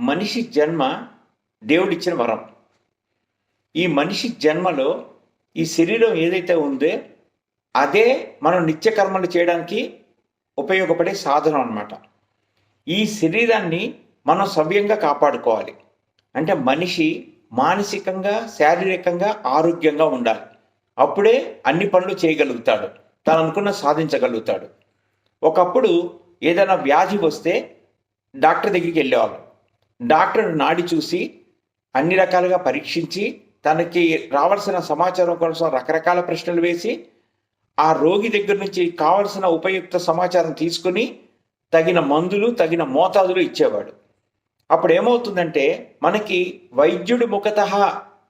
మనిషి జన్మ దేవుడిచ్చిన వరం. ఈ మనిషి జన్మలో ఈ శరీరం ఏదైతే ఉందో అదే మనం నిత్య కర్మలు చేయడానికి ఉపయోగపడే సాధనం అన్నమాట. ఈ శరీరాన్ని మనం సవ్యంగా కాపాడుకోవాలి. అంటే మనిషి మానసికంగా శారీరకంగా ఆరోగ్యంగా ఉండాలి. అప్పుడే అన్ని పనులు చేయగలుగుతాడు. తను అనుకున్న సాధించగలుగుతాడు. ఒకప్పుడు ఏదైనా వ్యాధి వస్తే డాక్టర్ దగ్గరికి వెళ్ళేవాళ్ళు. డాక్టర్ నాడి చూసి అన్ని రకాలుగా పరీక్షించి తనకి రావాల్సిన సమాచారం కోసం రకరకాల ప్రశ్నలు వేసి ఆ రోగి దగ్గర నుంచి కావలసిన ఉపయుక్త సమాచారం తీసుకుని తగిన మందులు తగిన మోతాదులు ఇచ్చేవాడు. అప్పుడు ఏమవుతుందంటే మనకి వైద్యుడి ముఖత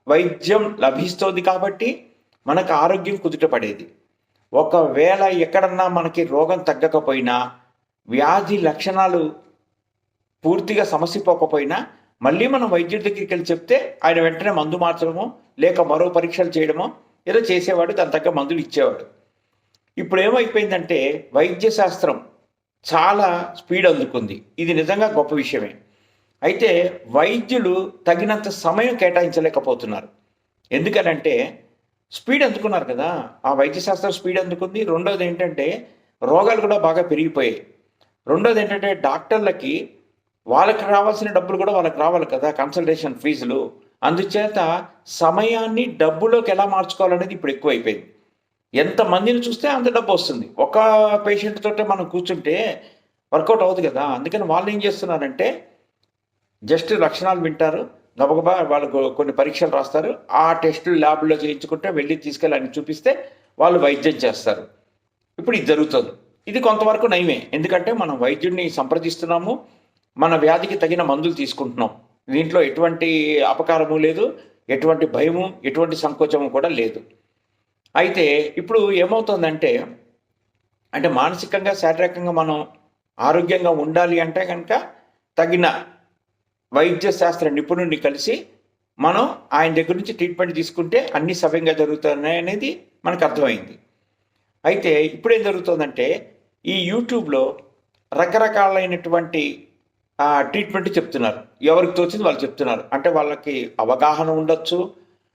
వైద్యం లభిస్తోంది కాబట్టి మనకు ఆరోగ్యం కుదుటపడేది. ఒకవేళ ఎక్కడన్నా మనకి రోగం తగ్గకపోయినా వ్యాధి లక్షణాలు పూర్తిగా సమస్య పోకపోయినా మళ్ళీ మనం వైద్యుడి దగ్గరికి వెళ్ళి చెప్తే ఆయన వెంటనే మందు మార్చడమో లేక మరో పరీక్షలు చేయడమో ఏదో చేసేవాడు దాని తగ్గ మందులు ఇచ్చేవాడు. ఇప్పుడు ఏమైపోయిందంటే వైద్య శాస్త్రం చాలా స్పీడ్ అందుకుంది. ఇది నిజంగా గొప్ప విషయమే. అయితే వైద్యులు తగినంత సమయం కేటాయించలేకపోతున్నారు. ఎందుకనంటే స్పీడ్ అందుకున్నారు కదా. ఆ వైద్య శాస్త్రం స్పీడ్ అందుకుంది. రెండోది ఏంటంటే రోగాలు కూడా బాగా పెరిగిపోయాయి. రెండోది ఏంటంటే డాక్టర్లకి వాళ్ళకి రావాల్సిన డబ్బులు కూడా వాళ్ళకి రావాలి కదా కన్సల్టేషన్ ఫీజులు అందుచేత సమయాన్ని డబ్బులోకి ఎలా మార్చుకోవాలనేది ఇప్పుడు ఎక్కువైపోయింది. ఎంత మందిని చూస్తే అంత డబ్బు వస్తుంది. ఒక పేషెంట్ తోటే మనం కూర్చుంటే వర్కౌట్ అవుతుంది కదా. అందుకని వాళ్ళు ఏం చేస్తున్నారంటే జస్ట్ లక్షణాలు వింటారు. గబగబా వాళ్ళకు కొన్ని పరీక్షలు రాస్తారు. ఆ టెస్టులు ల్యాబ్లో చేయించుకుంటే వెళ్ళి తీసుకెళ్ళి అని చూపిస్తే వాళ్ళు వైద్యం చేస్తారు. ఇప్పుడు ఇది జరుగుతుంది. ఇది కొంతవరకు నయమే. ఎందుకంటే మనం వైద్యుడిని సంప్రదిస్తున్నాము. మన వ్యాధికి తగిన మందులు తీసుకుంటున్నాం. దీంట్లో ఎటువంటి అపకారము లేదు ఎటువంటి భయము ఎటువంటి సంకోచము కూడా లేదు. అయితే ఇప్పుడు ఏమవుతుందంటే అంటే మానసికంగా శారీరకంగా మనం ఆరోగ్యంగా ఉండాలి అంటే కనుక తగిన వైద్య శాస్త్ర నిపుణుడిని కలిసి మనం ఆయన దగ్గర నుంచి ట్రీట్మెంట్ తీసుకుంటే అన్ని సవ్యంగా జరుగుతున్నాయి అనేది మనకు అర్థమైంది. అయితే ఇప్పుడు ఏం జరుగుతుందంటే ఈ యూట్యూబ్లో రకరకాలైనటువంటి ట్రీట్మెంట్ చెప్తున్నారు. ఎవరికి తోచింది వాళ్ళు చెప్తున్నారు. అంటే వాళ్ళకి అవగాహన ఉండొచ్చు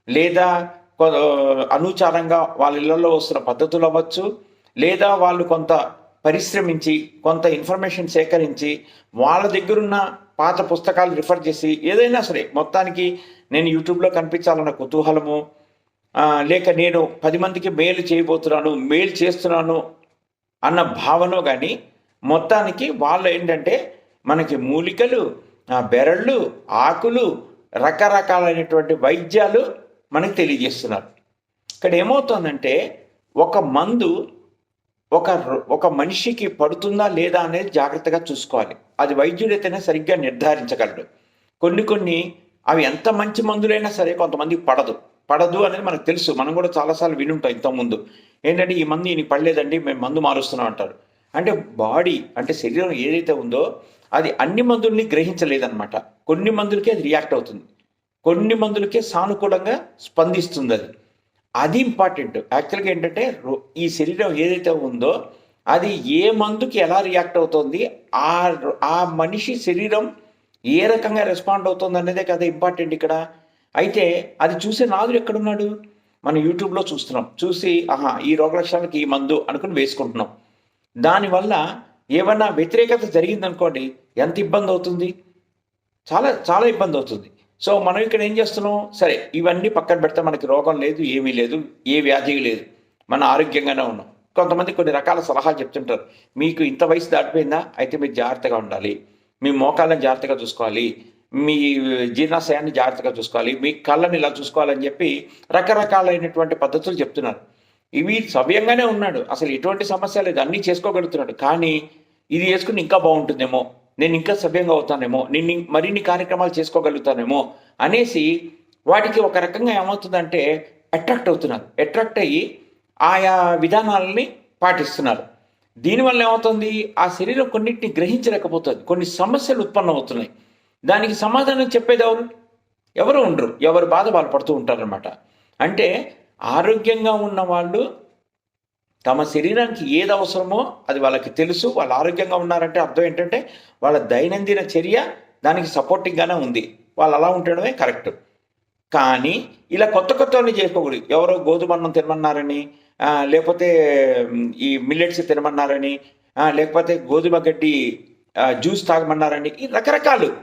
లేదా అనుచారంగా వాళ్ళ ఇళ్ళలో వస్తున్న పద్ధతులు అవ్వచ్చు లేదా వాళ్ళు కొంత పరిశ్రమించి కొంత ఇన్ఫర్మేషన్ సేకరించి వాళ్ళ దగ్గరున్న పాత పుస్తకాలు రిఫర్ చేసి ఏదైనా సరే మొత్తానికి నేను యూట్యూబ్లో కనిపించాలన్న కుతూహలము లేక నేను పది మందికి మేలు చేయబోతున్నాను మేలు చేస్తున్నాను అన్న భావన కానీ మొత్తానికి వాళ్ళు ఏంటంటే మనకి మూలికలు బెరళ్ళు ఆకులు రకరకాలైనటువంటి వైద్యాలు మనకి తెలియజేస్తున్నారు. ఇక్కడ ఏమవుతుందంటే ఒక మందు ఒక ఒక మనిషికి పడుతుందా లేదా అనేది జాగ్రత్తగా చూసుకోవాలి. అది వైద్యుడైతేనే సరిగ్గా నిర్ధారించగలడు. కొన్ని కొన్ని అవి ఎంత మంచి మందులైనా సరే కొంతమందికి పడదు. పడదు అనేది మనకు తెలుసు. మనం కూడా చాలాసార్లు వినుంటాం ఇంతకుముందు ఏంటంటే ఈ మందు ఈయన పడలేదండి మేము మందు మారుస్తున్నాం అంటారు. అంటే బాడీ అంటే శరీరం ఏదైతే ఉందో అది అన్ని మందుల్ని గ్రహించలేదన్నమాట. కొన్ని మందులకే అది రియాక్ట్ అవుతుంది. కొన్ని మందులకే సానుకూలంగా స్పందిస్తుంది అది. అది ఇంపార్టెంట్. యాక్చువల్గా ఏంటంటే రో- ఈ శరీరం ఏదైతే ఉందో అది ఏ మందుకి ఎలా రియాక్ట్ అవుతుంది ఆ ఆ మనిషి శరీరం ఏ రకంగా రెస్పాండ్ అవుతుంది అనేదే కదా ఇంపార్టెంట్ ఇక్కడ. అయితే అది చూసే నాదుడు ఎక్కడున్నాడు? మనం యూట్యూబ్లో చూస్తున్నాం. చూసి ఆహా ఈ రోగ ఈ మందు అనుకుని వేసుకుంటున్నాం. దానివల్ల ఏమన్నా వ్యతిరేకత జరిగిందనుకోండి ఎంత ఇబ్బంది అవుతుంది? చాలా చాలా ఇబ్బంది అవుతుంది. సో మనం ఇక్కడ ఏం చేస్తున్నాం? సరే ఇవన్నీ పక్కన పెడితే మనకి రోగం లేదు ఏమీ లేదు ఏ వ్యాధి లేదు. మన ఆరోగ్యంగానే ఉన్నాం. కొంతమంది కొన్ని రకాల సలహాలు చెప్తుంటారు. మీకు ఇంత వయసు దాటిపోయిందా? అయితే మీరు జాగ్రత్తగా ఉండాలి. మీ మోకాళ్ళని జాగ్రత్తగా చూసుకోవాలి. మీ జీర్ణాశయాన్ని జాగ్రత్తగా చూసుకోవాలి. మీ కళ్ళని ఇలా చూసుకోవాలని చెప్పి రకరకాలైనటువంటి పద్ధతులు చెప్తున్నారు. ఇవి సవ్యంగానే ఉన్నాడు. అసలు ఎటువంటి సమస్య లేదు. అన్నీ చేసుకోగలుగుతున్నాడు. కానీ ఇది వేసుకుని ఇంకా బాగుంటుందేమో నేను ఇంకా సభ్యంగా అవుతానేమో నేను మరిన్ని కార్యక్రమాలు చేసుకోగలుగుతానేమో అనేసి వాటికి ఒక రకంగా ఏమవుతుందంటే అట్రాక్ట్ అవుతున్నారు. అట్రాక్ట్ అయ్యి ఆయా విధానాలని పాటిస్తున్నారు. దీనివల్ల ఏమవుతుంది? ఆ శరీరం కొన్నిటిని గ్రహించలేకపోతుంది. కొన్ని సమస్యలు ఉత్పన్నం అవుతున్నాయి దానికి సమాధానం చెప్పేది ఎవరు? ఎవరు ఉండరు. ఎవరు బాధ వాళ్ళు పడుతూ ఉంటారనమాట అంటే ఆరోగ్యంగా ఉన్న వాళ్ళు తమ శరీరానికి ఏది అవసరమో అది వాళ్ళకి తెలుసు వాళ్ళు ఆరోగ్యంగా ఉన్నారంటే అర్థం ఏంటంటే వాళ్ళ దైనందిన చర్య దానికి సపోర్టింగ్గానే ఉంది. వాళ్ళు అలా ఉండడమే కరెక్ట్. కానీ ఇలా కొత్త కొత్త చేసుకోకూడదు. ఎవరో గోధుమ అన్నం తినమన్నారని లేకపోతే ఈ మిల్లెట్స్ తినమన్నారని లేకపోతే గోధుమ గడ్డి జ్యూస్ తాగమన్నారని ఈ రకరకాలు.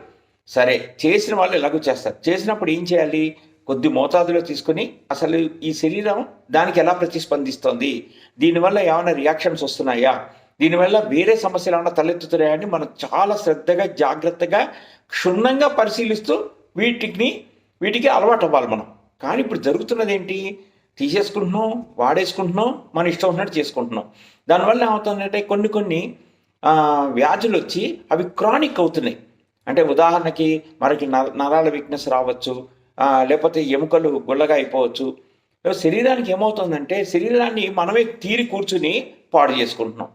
సరే చేసిన వాళ్ళు ఎలాగో చేస్తారు. చేసినప్పుడు ఏం చేయాలి? కొద్ది మోతాదులో తీసుకుని అసలు ఈ శరీరం దానికి ఎలా ప్రతిస్పందిస్తోంది? దీనివల్ల ఏమైనా రియాక్షన్స్ వస్తున్నాయా? దీనివల్ల వేరే సమస్యలు ఏమైనా తలెత్తుతున్నాయా అని మనం చాలా శ్రద్ధగా జాగ్రత్తగా క్షుణ్ణంగా పరిశీలిస్తూ వీటిని వీటికి అలవాటు అవ్వాలి మనం. కానీ ఇప్పుడు జరుగుతున్నది ఏంటి? తీసేసుకుంటున్నాం వాడేసుకుంటున్నాం మన ఇష్టం ఉన్నట్టు చేసుకుంటున్నాం. దానివల్ల ఏమవుతుందంటే కొన్ని కొన్ని వ్యాధులు వచ్చి అవి క్రానిక్ అవుతున్నాయి. అంటే ఉదాహరణకి మనకి నరాల వీక్నెస్ రావచ్చు లేకపోతే ఎముకలు గుల్లగా అయిపోవచ్చు. శరీరానికి ఏమవుతుందంటే శరీరాన్ని మనమే తీరి కూర్చుని పాడు చేసుకుంటున్నాం.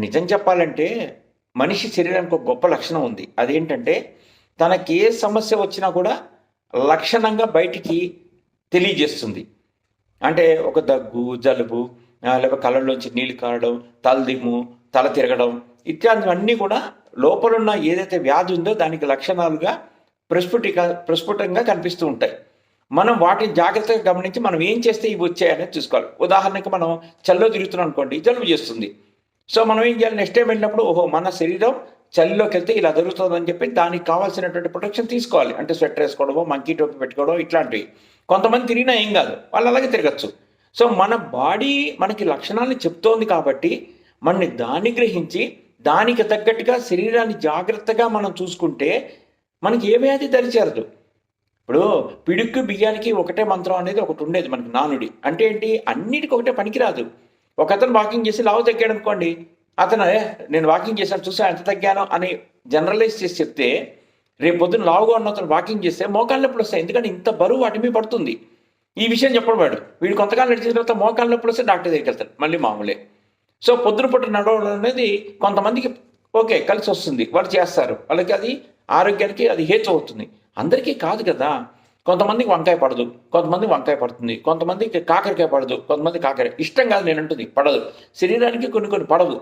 నిజం చెప్పాలంటే మనిషి శరీరానికి ఒక గొప్ప లక్షణం ఉంది. అదేంటంటే తనకి ఏ సమస్య వచ్చినా కూడా లక్షణంగా బయటికి తెలియజేస్తుంది. అంటే ఒక దగ్గు జలుబు లేకపోతే కళ్ళలోంచి నీళ్ళు కారడం తలదిమ్ము తల తిరగడం ఇట్లాంటివన్నీ కూడా లోపలున్న ఏదైతే వ్యాధి ఉందో దానికి లక్షణాలుగా ప్రస్ఫుటిక ప్రస్ఫుటంగా కనిపిస్తూ ఉంటాయి. మనం వాటిని జాగ్రత్తగా గమనించి మనం ఏం చేస్తే ఇవి వచ్చాయనేది చూసుకోవాలి. ఉదాహరణకి మనం చల్లో తిరుగుతున్నాం అనుకోండి జలుబు చేస్తుంది. సో మనం ఏం చేయాలి? నెక్స్ట్ టైం వెళ్ళినప్పుడు ఓహో మన శరీరం చలిలోకి వెళ్తే ఇలా జరుగుతుందని చెప్పి దానికి కావాల్సినటువంటి ప్రొటెక్షన్ తీసుకోవాలి. అంటే స్వెటర్ వేసుకోవడమో మంకీ టోపీ పెట్టుకోవడం ఇట్లాంటివి. కొంతమంది తిరిగినా ఏం కాదు వాళ్ళు అలాగే తిరగచ్చు. సో మన బాడీ మనకి లక్షణాలను చెప్తోంది కాబట్టి మనని దాన్ని గ్రహించి దానికి తగ్గట్టుగా శరీరాన్ని జాగ్రత్తగా మనం చూసుకుంటే మనకి ఏ వ్యాధి దరిచేరదు. ఇప్పుడు పిడుక్కు బియ్యానికి ఒకటే మంత్రం అనేది ఒకటి ఉండేది మనకి నానుడి. అంటే ఏంటి? అన్నిటికీ ఒకటే పనికిరాదు. ఒక అతను వాకింగ్ చేసి లావు తగ్గాడు అనుకోండి అతను నేను వాకింగ్ చేశాను చూసా ఎంత తగ్గాను? అని జనరలైజ్ చేసి చెప్తే రేపు పొద్దున్న లావుగా ఉన్న అతను వాకింగ్ చేస్తే మోకాళ్ళ నొప్పులు వస్తాయి. ఎందుకంటే ఇంత బరువు వాటి మీద పడుతుంది. ఈ విషయం చెప్పడం వాడు వీడు కొంతకాలం నడిచిన తర్వాత మోకాళ్ళ నొప్పులు వస్తే డాక్టర్ దగ్గరికి వెళ్తాడు. మళ్ళీ మామూలే. సో పొద్దున పూట నడవడం అనేది కొంతమందికి ఓకే కలిసి వస్తుంది. వాళ్ళు చేస్తారు. వాళ్ళకి అది ఆరోగ్యానికి అది హేతు అవుతుంది. అందరికీ కాదు కదా. కొంతమందికి వంకాయ పడదు కొంతమంది వంకాయ పడుతుంది కొంతమందికి కాకరకాయ పడదు కొంతమంది కాకర ఇష్టం కాదు నేను అంటుంది పడదు. శరీరానికి కొన్ని కొన్ని పడవు.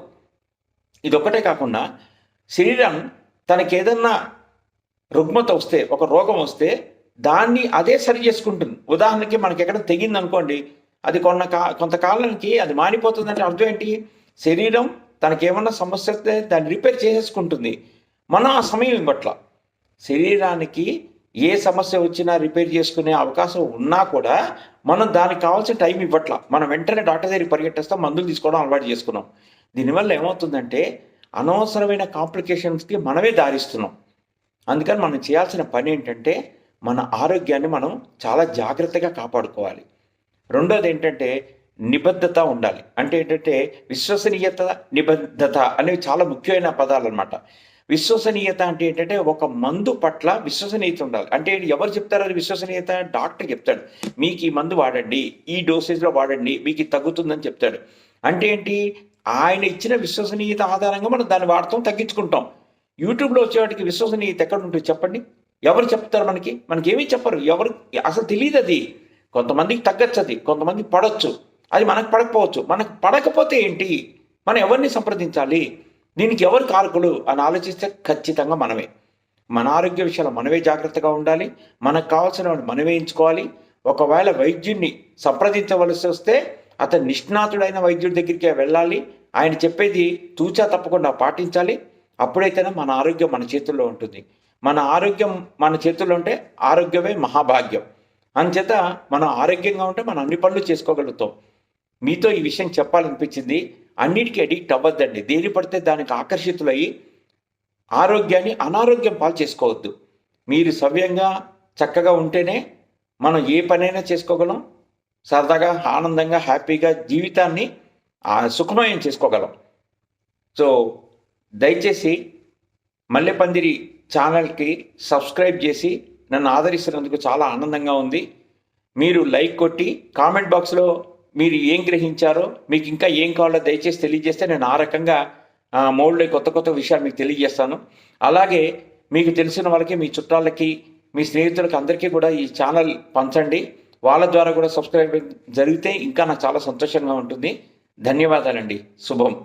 ఇది ఒక్కటే కాకుండా శరీరం తనకి ఏదన్నా రుగ్మత వస్తే ఒక రోగం వస్తే దాన్ని అదే సరి చేసుకుంటుంది. ఉదాహరణకి మనకి ఎక్కడ తెగింది అనుకోండి అది కొన్న కా కొంతకాలానికి అది మానిపోతుందంటే అర్థం ఏంటి? శరీరం తనకేమన్నా సమస్య వస్తే దాన్ని రిపేర్ చేసేసుకుంటుంది. మనం ఆ సమయం ఇవ్వట్ల శరీరానికి ఏ సమస్య వచ్చినా రిపేర్ చేసుకునే అవకాశం ఉన్నా కూడా మనం దానికి కావాల్సిన టైం ఇవ్వట్ల. మనం వెంటనే డాక్టర్ దగ్గరికి పరిగెట్టేస్తాం మందులు తీసుకోవడం అలవాటు చేసుకున్నాం. దీనివల్ల ఏమవుతుందంటే అనవసరమైన కాంప్లికేషన్స్కి మనమే దారిస్తున్నాం. అందుకని మనం చేయాల్సిన పని ఏంటంటే మన ఆరోగ్యాన్ని మనం చాలా జాగ్రత్తగా కాపాడుకోవాలి. రెండోది ఏంటంటే నిబద్ధత ఉండాలి. అంటే ఏంటంటే విశ్వసనీయత నిబద్ధత అనేవి చాలా ముఖ్యమైన పదాలు అనమాట విశ్వసనీయత అంటే ఏంటంటే ఒక మందు పట్ల విశ్వసనీయత ఉండాలి. అంటే ఎవరు చెప్తారు అది విశ్వసనీయత? డాక్టర్ చెప్తాడు. మీకు ఈ మందు వాడండి. ఈ డోసేజ్లో వాడండి. మీకు తగ్గుతుందని చెప్తాడు. అంటే ఏంటి? ఆయన ఇచ్చిన విశ్వసనీయత ఆధారంగా మనం దాన్ని వాడతాం తగ్గించుకుంటాం. యూట్యూబ్లో వచ్చేవాటికి విశ్వసనీయత ఎక్కడ ఉంటుంది చెప్పండి? ఎవరు చెప్తారు మనకి? మనకి ఏమీ చెప్పరు. ఎవరు? అసలు తెలియదు అది. కొంతమందికి తగ్గచ్చు అది. కొంతమంది పడవచ్చు అది మనకు పడకపోవచ్చు. మనకు పడకపోతే ఏంటి? మనం ఎవరిని సంప్రదించాలి? దీనికి ఎవరు కారకులు అని ఆలోచిస్తే ఖచ్చితంగా మనమే. మన ఆరోగ్య విషయాలు మనమే జాగ్రత్తగా ఉండాలి. మనకు కావాల్సిన మనమే ఎంచుకోవాలి. ఒకవేళ వైద్యుడిని సంప్రదించవలసి వస్తే అతను నిష్ణాతుడైన వైద్యుడి దగ్గరికి వెళ్ళాలి. ఆయన చెప్పేది తూచా తప్పకుండా పాటించాలి. అప్పుడైతేనే మన ఆరోగ్యం మన చేతుల్లో ఉంటుంది. మన ఆరోగ్యం మన చేతుల్లో ఉంటే ఆరోగ్యమే మహాభాగ్యం. అంచేత మనం ఆరోగ్యంగా ఉంటే మనం అన్ని పనులు చేసుకోగలుగుతాం. మీతో ఈ విషయం చెప్పాలనిపించింది. అన్నిటికీ అడిక్ట్ అవ్వద్దండి. దేని పడితే దానికి ఆకర్షితులయ్యి ఆరోగ్యాన్ని అనారోగ్యం పాలు చేసుకోవద్దు. మీరు సవ్యంగా చక్కగా ఉంటేనే మనం ఏ పనైనా చేసుకోగలం. సరదాగా ఆనందంగా హ్యాపీగా జీవితాన్ని సుఖమయం చేసుకోగలం. సో దయచేసి మల్లెపందిరి ఛానల్కి సబ్స్క్రైబ్ చేసి నన్ను ఆదరిస్తున్నందుకు చాలా ఆనందంగా ఉంది. మీరు లైక్ కొట్టి కామెంట్ బాక్స్లో మీరు ఏం గ్రహించారో మీకు ఇంకా ఏం కావాలో దయచేసి తెలియజేస్తే నేను ఆ రకంగా మోల్డ్ కొత్త కొత్త విషయాలు మీకు తెలియజేస్తాను. అలాగే మీకు తెలిసిన వాళ్ళకి మీ చుట్టాలకి మీ స్నేహితులకి అందరికీ కూడా ఈ ఛానల్ పంచండి. వాళ్ళ ద్వారా కూడా సబ్స్క్రైబ్ జరిగితే ఇంకా నాకు చాలా సంతోషంగా ఉంటుంది. ధన్యవాదాలండి. శుభం.